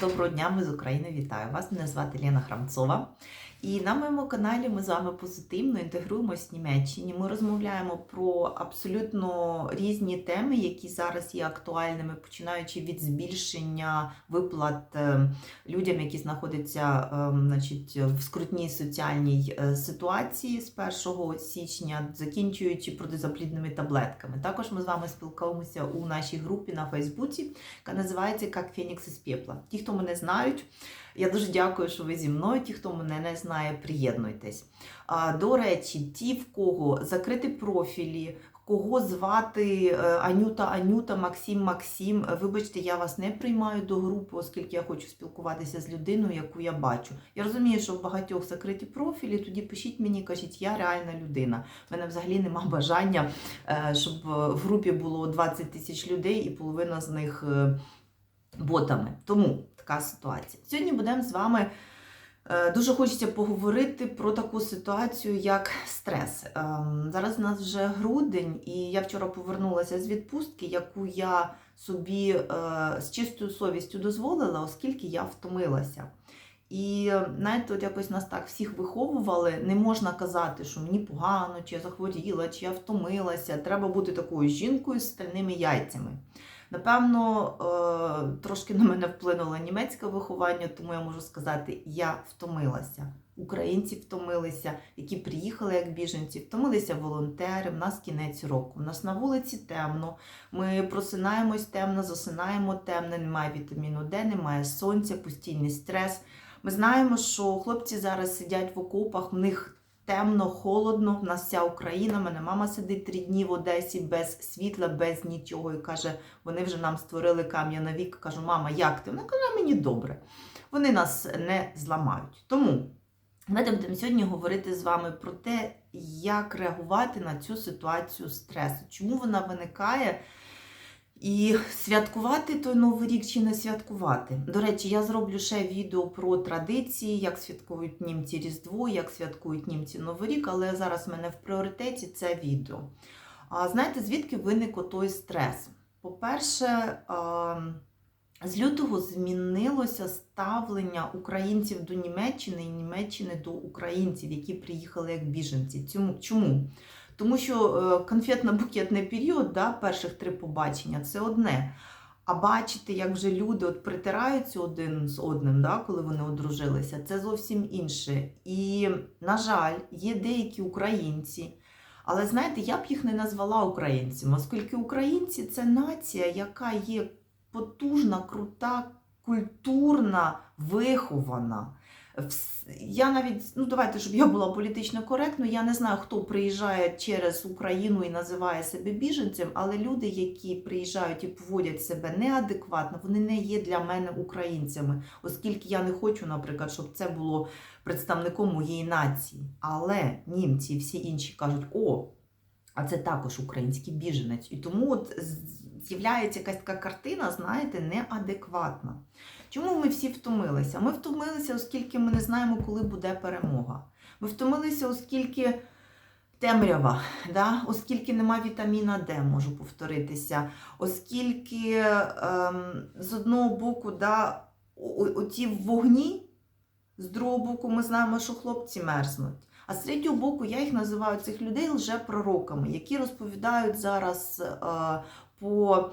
Доброго дня, ми з України вітаю вас. Мене звати Лена Храмцова. І на моєму каналі ми з вами позитивно інтегруємось в Німеччині. Ми розмовляємо про абсолютно різні теми, які зараз є актуальними, починаючи від збільшення виплат е, людям, які знаходяться е, значить, в скрутній соціальній е, ситуації з 1 січня, закінчуючи протизаплідними таблетками. Також ми з вами спілкуємося у нашій групі на Фейсбуці, яка називається Як Фенікс із пепла. Ті, хто мене знають, я дуже дякую, що ви зі мною. Ті, хто мене не знає, приєднуйтесь. До речі, ті, в кого закриті профілі, кого звати е, Анюта, Анюта, Максим, Максим. е, Вибачте, я вас не приймаю до групи, оскільки я хочу спілкуватися з людиною, яку я бачу. Я розумію, що в багатьох закриті профілі, тоді пишіть мені, кажіть, я реальна людина. У мене взагалі нема бажання, е, щоб в групі було 20 тисяч людей і половина з них ботами. Тому така ситуація. Сьогодні будемо з вами. е, Дуже хочеться поговорити про таку ситуацію, як стрес. Ем, Зараз у нас вже грудень, і я вчора повернулася з відпустки, яку я собі е, з чистою совістю дозволила, оскільки я втомилася. І знаєте, от якось нас так всіх виховували. Не можна казати, що мені погано, чи я захворіла, чи я втомилася. Треба бути такою жінкою з стальними яйцями. Напевно, е, трошки на мене вплинуло німецьке виховання, тому я можу сказати, я втомилася. Українці втомилися, які приїхали як біженці, втомилися волонтери. В нас кінець року. У нас на вулиці темно. Ми просинаємось темно, засинаємо темно, немає вітаміну Д, немає сонця, постійний стрес. Ми знаємо, що хлопці зараз сидять в окопах, в них темно, холодно. В нас вся Україна. Мене мама сидить три дні в Одесі без світла, без нічого. І каже, вони вже нам створили кам'я вік. Кажу, мама, як ти? Вона каже, мені добре. Вони нас не зламають. Тому ми будемо сьогодні говорити з вами про те, як реагувати на цю ситуацію стресу, чому вона виникає. І святкувати той новий рік чи не святкувати. До речі, я зроблю ще відео про традиції, як святкують німці Різдво, як святкують німці Новий рік, але зараз в мене в пріоритеті це відео. А знаєте, звідки виник той стрес? По-перше, з лютого змінилося ставлення українців до Німеччини і Німеччини до українців, які приїхали як біженці. Чому? Тому що е, конфетно-букетний період, да, перших три побачення це одне. А бачити, як вже люди от притираються один з одним, да, коли вони одружилися, це зовсім інше. І, на жаль, є деякі українці. Але знаєте, я б їх не назвала українцями, оскільки українці це нація, яка є потужна, крута, культурна, вихована. Я навіть, ну давайте, щоб я була політично коректною, я не знаю, хто приїжджає через Україну і називає себе біженцем, але люди, які приїжджають і поводять себе неадекватно, вони не є для мене українцями, оскільки я не хочу, наприклад, щоб це було представником моєї нації. Але німці і всі інші кажуть, о, а це також український біженець. І тому от з'являється якась така картина, знаєте, неадекватна. Чому ми всі втомилися? Ми втомилися, оскільки ми не знаємо, коли буде перемога. Ми втомилися, оскільки темрява, да? оскільки нема вітаміна Д, можу повторитися, оскільки ем, з одного боку, да, оті вогні, з другого боку, ми знаємо, що хлопці мерзнуть. А з третього боку, я їх називаю цих людей лжепророками, які розповідають зараз е, по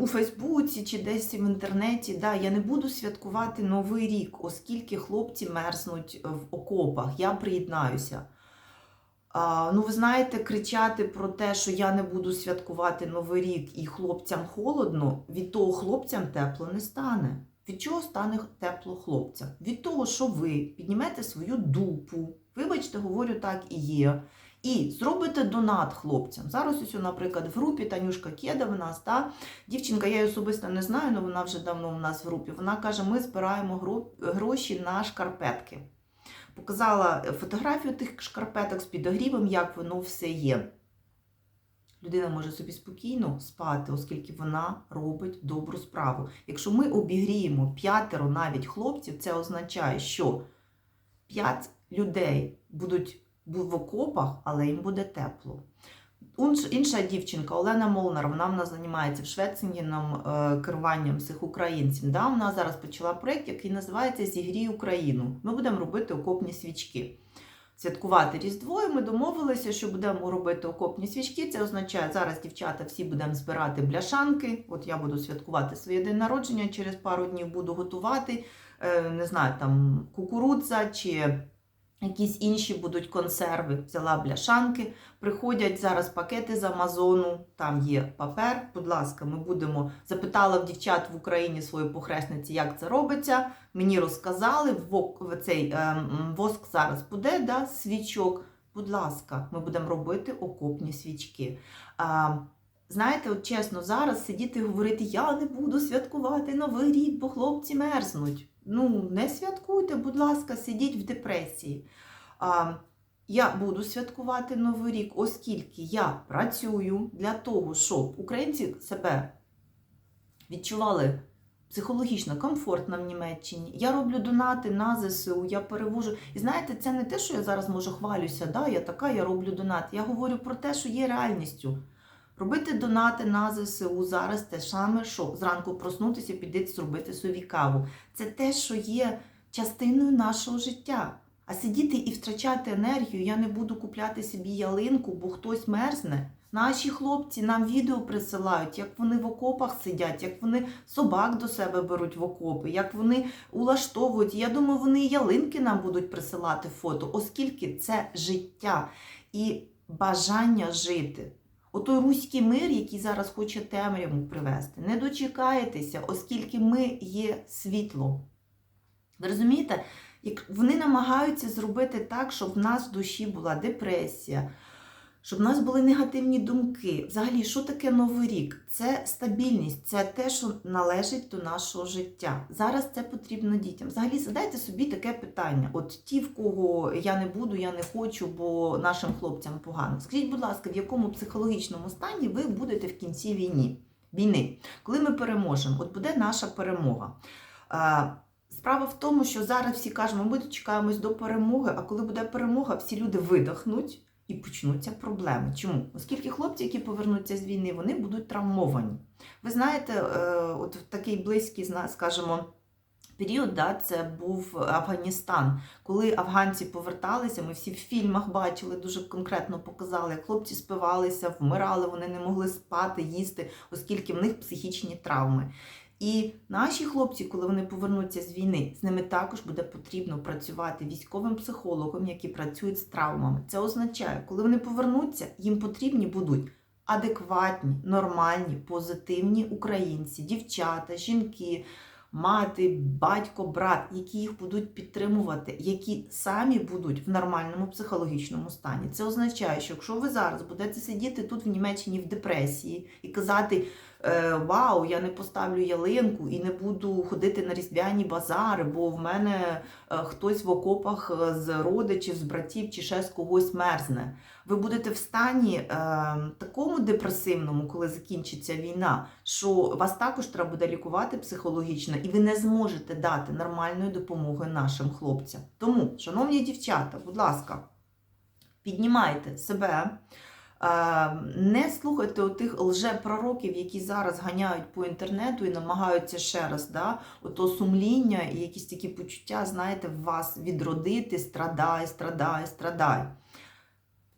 у Фейсбуці чи десь в інтернеті, да, я не буду святкувати Новий рік, оскільки хлопці мерзнуть в окопах, я приєднаюся. Ну, ви знаєте, кричати про те, що я не буду святкувати Новий рік і хлопцям холодно, від того хлопцям тепло не стане. Від чого стане тепло хлопцям? Від того, що ви піднімете свою дупу, вибачте, говорю так і є. І зробите донат хлопцям. Зараз ось, наприклад, в групі Танюшка Кеда в нас, та, дівчинка, я її особисто не знаю, але вона вже давно в нас в групі. Вона каже, ми збираємо гроші на шкарпетки. Показала фотографію тих шкарпеток з підогрівом, як воно все є. Людина може собі спокійно спати, оскільки вона робить добру справу. Якщо ми обігріємо п'ятеро навіть хлопців, це означає, що п'ять людей будуть бу- в окопах, але їм буде тепло. Інша дівчинка Олена Молнар, вона в нас займається в Швецингеном е, керуванням всіх українців. Да? Вона зараз почала проєкт, який називається Зігрій Україну. Ми будемо робити окопні свічки. Святкувати Різдво, і ми домовилися, що будемо робити окопні свічки. Це означає, зараз дівчата всі будемо збирати бляшанки. От я буду святкувати своє день народження, через пару днів буду готувати, е, не знаю, там кукурудза чи якісь інші будуть консерви. Взяла бляшанки. Приходять зараз пакети з Амазону, там є папер. Будь ласка, ми будемо. Запитала в дівчат в Україні свої похресниці, як це робиться. Мені розказали, в цей ем, воск зараз буде, да, свічок. Будь ласка, ми будемо робити окопні свічки. А, знаєте, от чесно, зараз сидіти і говорити, я не буду святкувати Новий рік, бо хлопці мерзнуть. Ну, не святкуйте, будь ласка, сидіть в депресії. А, я буду святкувати Новий рік, оскільки я працюю для того, щоб українці себе відчували психологічно комфортно в Німеччині. Я роблю донати на ЗСУ, я перевожу. І знаєте, це не те, що я зараз може хвалюся, да, я така, я роблю донат. Я говорю про те, що є реальністю. Робити донати на ЗСУ зараз те саме, що зранку проснутися, піти зробити собі каву. Це те, що є частиною нашого життя. А сидіти і втрачати енергію, я не буду купляти собі ялинку, бо хтось мерзне. Наші хлопці нам відео присилають, як вони в окопах сидять, як вони собак до себе беруть в окопи, як вони улаштовують. Я думаю, вони ялинки нам будуть присилати фото, оскільки це життя і бажання жити. Отой руський мир, який зараз хоче темряву привести, не дочекаєтеся, оскільки ми є світло. Ви розумієте? Як вони намагаються зробити так, щоб в нас в душі була депресія, щоб в нас були негативні думки. Взагалі, що таке Новий рік? Це стабільність, це те, що належить до нашого життя. Зараз це потрібно дітям. Взагалі, задайте собі таке питання: от ті, в кого я не буду, я не хочу, бо нашим хлопцям погано. Скажіть, будь ласка, в якому психологічному стані ви будете в кінці війни? війни? Коли ми переможемо, от буде наша перемога. Справа в тому, що зараз всі кажемо, ми дочекаємось до перемоги, а коли буде перемога, всі люди видохнуть і почнуться проблеми. Чому? Оскільки хлопці, які повернуться з війни, вони будуть травмовані. Ви знаєте, е, от в такий близький, скажімо, період, да, це був Афганістан. Коли афганці поверталися, ми всі в фільмах бачили, дуже конкретно показали, як хлопці спивалися, вмирали, вони не могли спати, їсти, оскільки в них психічні травми. І наші хлопці, коли вони повернуться з війни, з ними також буде потрібно працювати військовим психологом, які працюють з травмами. Це означає, коли вони повернуться, їм потрібні будуть адекватні, нормальні, позитивні українці, дівчата, жінки, мати, батько, брат, які їх будуть підтримувати, які самі будуть в нормальному психологічному стані. Це означає, що якщо ви зараз будете сидіти тут в Німеччині в депресії і казати. «Е, Вау, я не поставлю ялинку і не буду ходити на різдвяні базари, бо в мене е, хтось в окопах е, з родичів, з братів чи ще з когось мерзне. Ви будете в стані е, такому депресивному, коли закінчиться війна, що вас також треба буде лікувати психологічно, і ви не зможете дати нормальної допомоги нашим хлопцям. Тому, шановні дівчата, будь ласка, піднімайте себе. Е, Не слухайте тих лжепророків, які зараз ганяють по інтернету і намагаються ще раз, да, ото сумління і якісь такі почуття, знаєте, в вас відродити, страдай, страдай, страдай.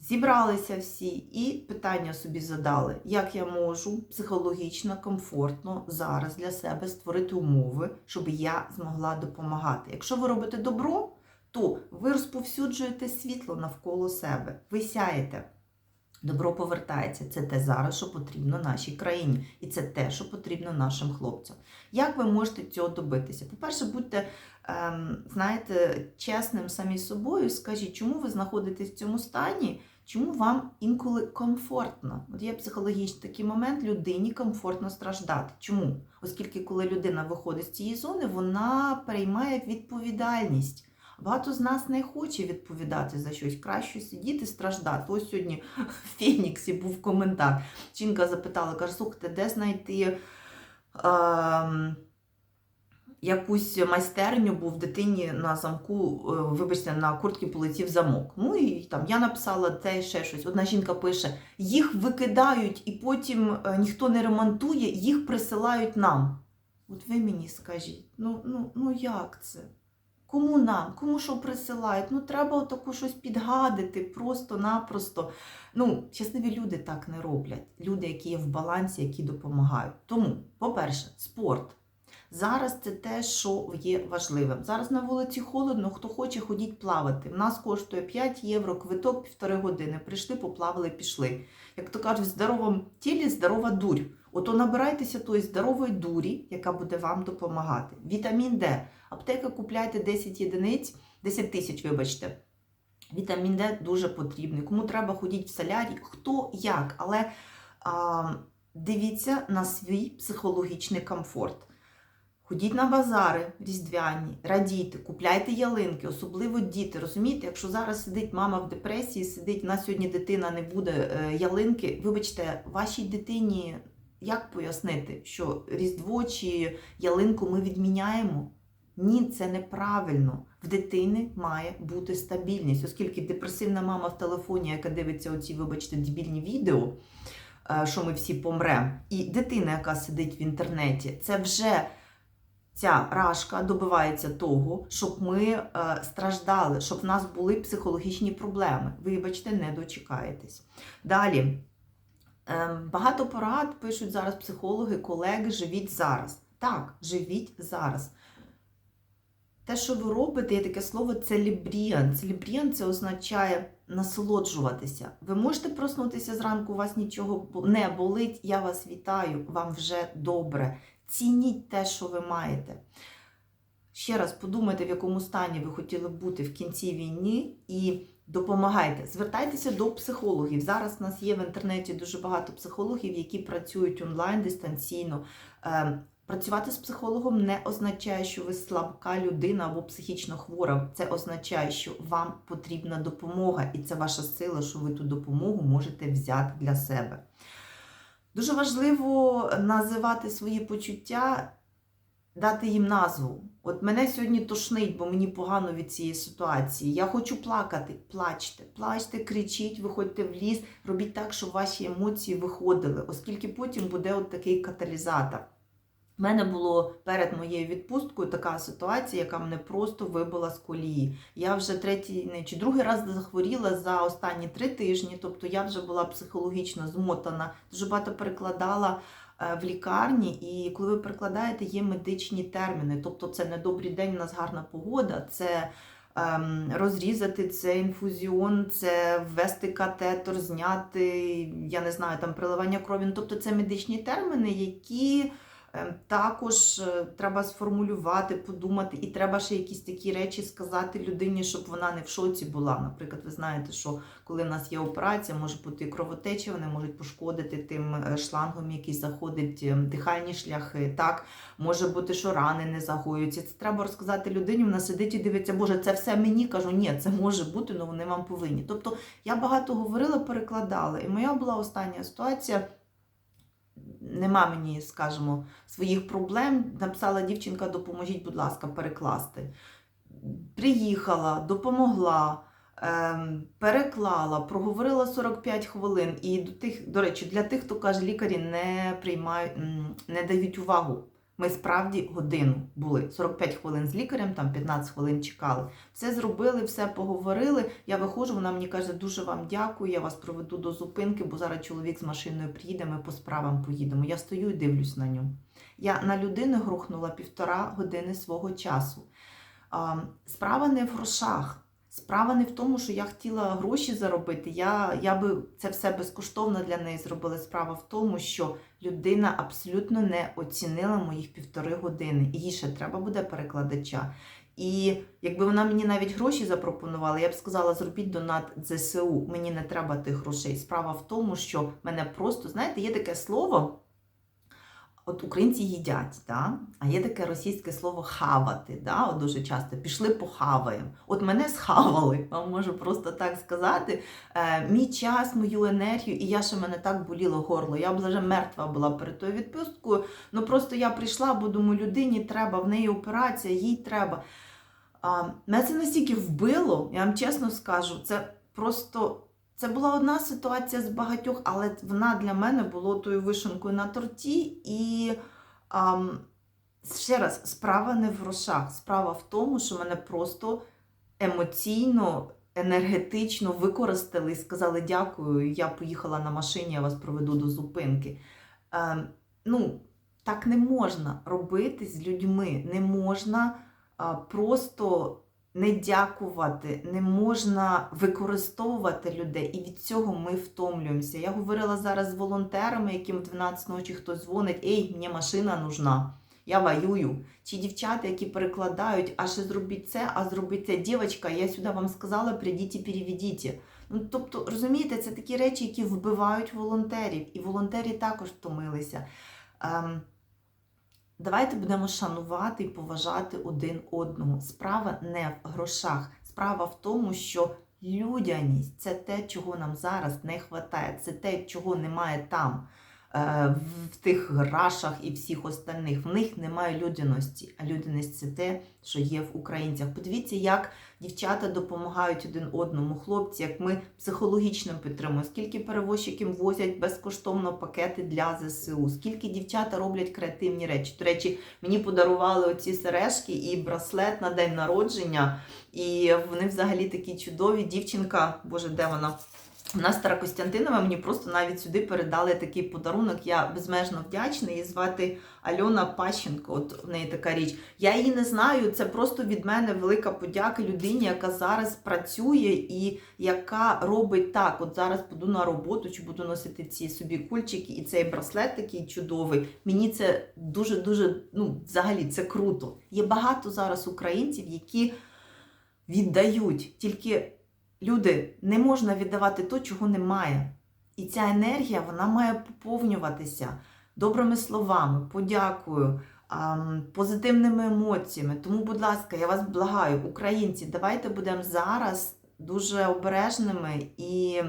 Зібралися всі і питання собі задали, як я можу психологічно, комфортно зараз для себе створити умови, щоб я змогла допомагати. Якщо ви робите добро, то ви розповсюджуєте світло навколо себе, ви сяєте. Добро повертається. Це те зараз, що потрібно нашій країні. І це те, що потрібно нашим хлопцям. Як ви можете цього добитися? По-перше, будьте, ем, знаєте, чесним самі собою. Скажіть, чому ви знаходитесь в цьому стані? Чому вам інколи комфортно? От є психологічний такий момент, людині комфортно страждати. Чому? Оскільки, коли людина виходить з цієї зони, вона переймає відповідальність. Багато з нас не хоче відповідати за щось. Краще сидіти, страждати. Ось сьогодні в Феніксі був коментар. Жінка запитала, каже, слухайте, де знайти ем, якусь майстерню, був дитині на замку, е, вибачте, на куртці полетів замок. Ну і там я написала те ще щось. Одна жінка пише: їх викидають і потім е, ніхто не ремонтує, їх присилають нам. От ви мені скажіть, ну, ну, ну як це? Кому нам? Кому що присилають? Ну треба отаку щось підгадити просто-напросто. Ну, щасливі люди так не роблять. Люди, які є в балансі, які допомагають. Тому, по-перше, спорт. Зараз це те, що є важливим. Зараз на вулиці холодно, хто хоче, ходіть плавати. В нас коштує 5 євро, квиток півтори години. Прийшли, поплавали, пішли. Як то кажуть, в здоровому тілі здорова дурь. Ото набирайтеся тої здорової дурі, яка буде вам допомагати. Вітамін Д. Аптека купляйте 10 єдиниць, 10 тисяч, вибачте. Вітамін Д дуже потрібний. Кому треба ходіть в солярій, хто як, але а, дивіться на свій психологічний комфорт. Ходіть на базари різдвяні, радійте, купляйте ялинки, особливо діти. Розумієте, якщо зараз сидить мама в депресії, сидить, на сьогодні дитина не буде е, ялинки. Вибачте, вашій дитині як пояснити, що Різдво чи ялинку ми відміняємо? Ні, це неправильно. В дитини має бути стабільність, оскільки депресивна мама в телефоні, яка дивиться оці, вибачте, дебільні відео, е, що ми всі помремо, і дитина, яка сидить в інтернеті, це вже ця рашка добивається того, щоб ми е, страждали, щоб в нас були психологічні проблеми. Вибачте, не дочекаєтесь. Далі. Ем, Багато порад пишуть зараз психологи, колеги, живіть зараз. Так, живіть зараз. Те, що ви робите, є таке слово целібріан. Целібріан це означає насолоджуватися. Ви можете проснутися зранку, у вас нічого не болить. Я вас вітаю, вам вже добре. Цініть те, що ви маєте. Ще раз подумайте, в якому стані ви хотіли бути в кінці війни, і допомагайте. Звертайтеся до психологів. Зараз у нас є в інтернеті дуже багато психологів, які працюють онлайн дистанційно. Ем, Працювати з психологом не означає, що ви слабка людина або психічно хвора. Це означає, що вам потрібна допомога, і це ваша сила, що ви ту допомогу можете взяти для себе. Дуже важливо називати свої почуття, дати їм назву. От мене сьогодні тошнить, бо мені погано від цієї ситуації. Я хочу плакати. Плачте, плачте, кричіть, виходьте в ліс, робіть так, щоб ваші емоції виходили, оскільки потім буде от такий каталізатор. У мене було перед моєю відпусткою така ситуація, яка мене просто вибила з колії. Я вже третій не, чи другий раз захворіла за останні три тижні, тобто я вже була психологічно змотана, дуже багато перекладала в лікарні, і коли ви перекладаєте, є медичні терміни. Тобто це не добрий день, у нас гарна погода, це ем, розрізати, це інфузіон, це ввести катетор, зняти, я не знаю, там приливання крові. Ну, Тобто це медичні терміни, які. Ем, Також е, треба сформулювати, подумати, і треба ще якісь такі речі сказати людині, щоб вона не в шоці була. Наприклад, ви знаєте, що коли в нас є операція, може бути кровотеча, вони можуть пошкодити тим е, шлангом, який заходить е, в дихальні шляхи. Так, може бути, що рани не загоюються. Це треба розказати людині. Вона сидить і дивиться, Боже, це все мені кажу. Ні, це може бути, але вони вам повинні. Тобто я багато говорила, перекладала, і моя була остання ситуація. Нема мені, скажімо, своїх проблем. Написала дівчинка, допоможіть, будь ласка, перекласти. Приїхала, допомогла, ем, переклала, проговорила 45 хвилин. І до тих, до речі, для тих, хто каже, лікарі не приймають, не дають увагу. Ми справді годину були 45 хвилин з лікарем, там 15 хвилин чекали. Все зробили, все поговорили. Я виходжу, вона мені каже, дуже вам дякую, я вас проведу до зупинки, бо зараз чоловік з машиною приїде, ми по справам поїдемо. Я стою і дивлюсь на нього. Я на людину грохнула півтора години свого часу. Справа не в грошах. Справа не в тому, що я хотіла гроші заробити. Я, я би це все безкоштовно для неї зробила. Справа в тому, що людина абсолютно не оцінила моїх півтори години. Їй ще треба буде перекладача. І якби вона мені навіть гроші запропонувала, я б сказала, зробіть донат ЗСУ. Мені не треба тих грошей. Справа в тому, що мене просто, знаєте, є таке слово От українці їдять, да? а є таке російське слово хавати. Да? От дуже часто пішли похаваємо. От мене схавали, вам можу просто так сказати. Е, мій час, мою енергію, і я ще мене так боліло горло. Я б вже мертва була перед тою відпусткою. Ну просто я прийшла, бо думаю, людині треба, в неї операція, їй треба. А, мене це настільки вбило, я вам чесно скажу, це просто. Це була одна ситуація з багатьох, але вона для мене була тою вишенкою на торті. І ам, ще раз, справа не в грошах. Справа в тому, що мене просто емоційно, енергетично використали і сказали дякую, я поїхала на машині, я вас проведу до зупинки. Ем, ну, так не можна робити з людьми. Не можна а, просто не дякувати, не можна використовувати людей, і від цього ми втомлюємося. Я говорила зараз з волонтерами, яким в 12 ночі хтось дзвонить, ей, мені машина нужна. Я воюю. Чи дівчата, які перекладають, а ще зробіть це, а зробіть це. Дівчатка, я сюди вам сказала, прийдіть і переведіть. Ну, тобто, розумієте, це такі речі, які вбивають волонтерів, і волонтери також втомилися. Ем, Давайте будемо шанувати і поважати один одного. Справа не в грошах. Справа в тому, що людяність це те, чого нам зараз не вистачає. Це те, чого немає там, в тих грашах і всіх остальних. В них немає людяності. А людяність це те, що є в українцях. Подивіться, як дівчата допомагають один одному, хлопці, як ми психологічно підтримуємо, скільки перевозчиків возять безкоштовно пакети для ЗСУ, скільки дівчата роблять креативні речі. До речі, мені подарували оці сережки і браслет на день народження. І вони взагалі такі чудові. Дівчинка, боже, де вона? Вона Стара Костянтинова, мені просто навіть сюди передали такий подарунок. Я безмежно вдячна. Її звати Альона Пащенко. От в неї така річ. Я її не знаю. Це просто від мене велика подяка людині, яка зараз працює і яка робить так. От зараз буду на роботу, чи буду носити ці собі кульчики, і цей браслет такий чудовий. Мені це дуже дуже ну, взагалі це круто. Є багато зараз українців, які віддають тільки. Люди, не можна віддавати то, чого немає. І ця енергія вона має поповнюватися добрими словами, подякою, позитивними емоціями. Тому, будь ласка, я вас благаю, українці, давайте будемо зараз дуже обережними і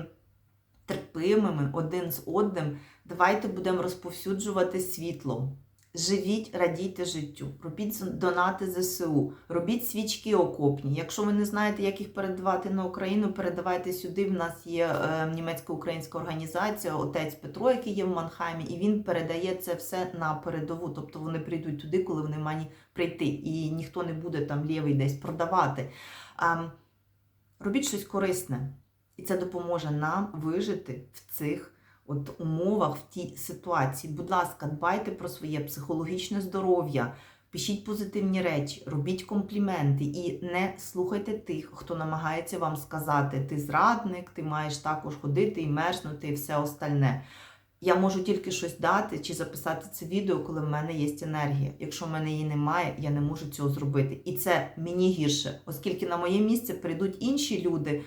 терпимими один з одним. Давайте будемо розповсюджувати світло. Живіть, радійте життю, робіть донати ЗСУ, робіть свічки окопні. Якщо ви не знаєте, як їх передавати на Україну, передавайте сюди. В нас є е, німецько-українська організація, отець Петро, який є в Манхаймі, і він передає це все на передову. Тобто вони прийдуть туди, коли вони мають прийти, і ніхто не буде там лівий десь продавати. А, робіть щось корисне, і це допоможе нам вижити в цих от умовах, в тій ситуації. Будь ласка, дбайте про своє психологічне здоров'я, пишіть позитивні речі, робіть компліменти і не слухайте тих, хто намагається вам сказати, ти зрадник, ти маєш також ходити і мерзнути, і все остальне. Я можу тільки щось дати чи записати це відео, коли в мене є енергія. Якщо в мене її немає, я не можу цього зробити. І це мені гірше, оскільки на моє місце прийдуть інші люди.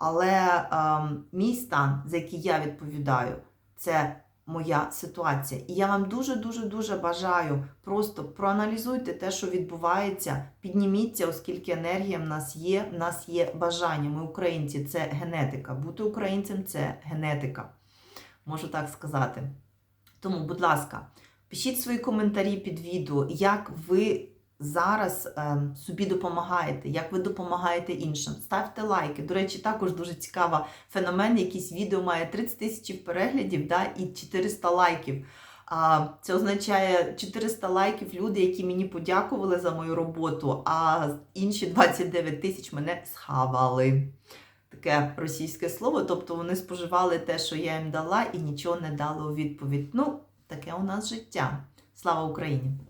Але ем, мій стан, за який я відповідаю, це моя ситуація. І я вам дуже-дуже дуже бажаю просто проаналізуйте те, що відбувається, підніміться, оскільки енергія в нас є, в нас є бажання. Ми українці, це генетика. Бути українцем це генетика. Можу так сказати. Тому, будь ласка, пишіть свої коментарі під відео, як ви зараз е, собі допомагаєте, як ви допомагаєте іншим. Ставте лайки. До речі, також дуже цікава феномен. Якісь відео має 30 тисяч переглядів да, і 400 лайків. А, Це означає 400 лайків люди, які мені подякували за мою роботу, а інші 29 тисяч мене схавали. Таке російське слово, тобто вони споживали те, що я їм дала, і нічого не дали у відповідь. Ну, таке у нас життя. Слава Україні!